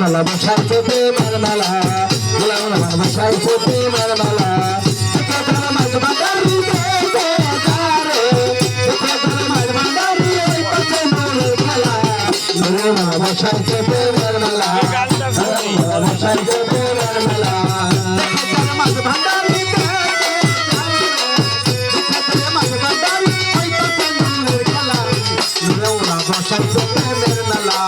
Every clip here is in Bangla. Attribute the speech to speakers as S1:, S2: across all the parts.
S1: ভালোবাসার চোখে মারমালা গোলাম ভালোবাসার চোখে মারমালা ভালোবাসার চোখে মারমালা ভালোবাসার চোখে মারমালা ভালোবাসার চোখে Marmala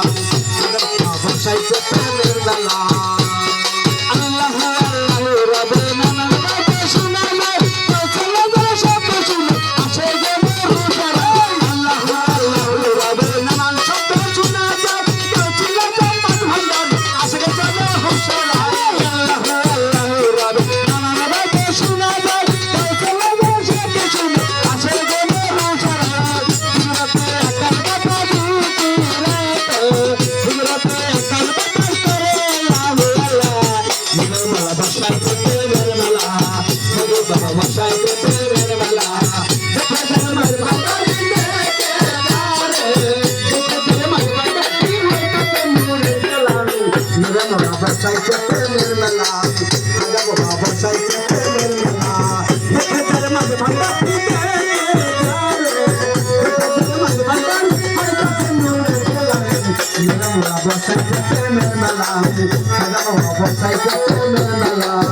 S1: Mera mera bosai ke mera la, mera bosai ke mera la.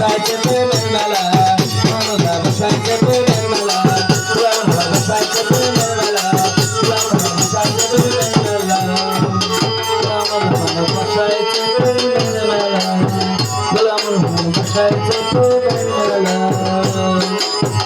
S1: ಸಾಜ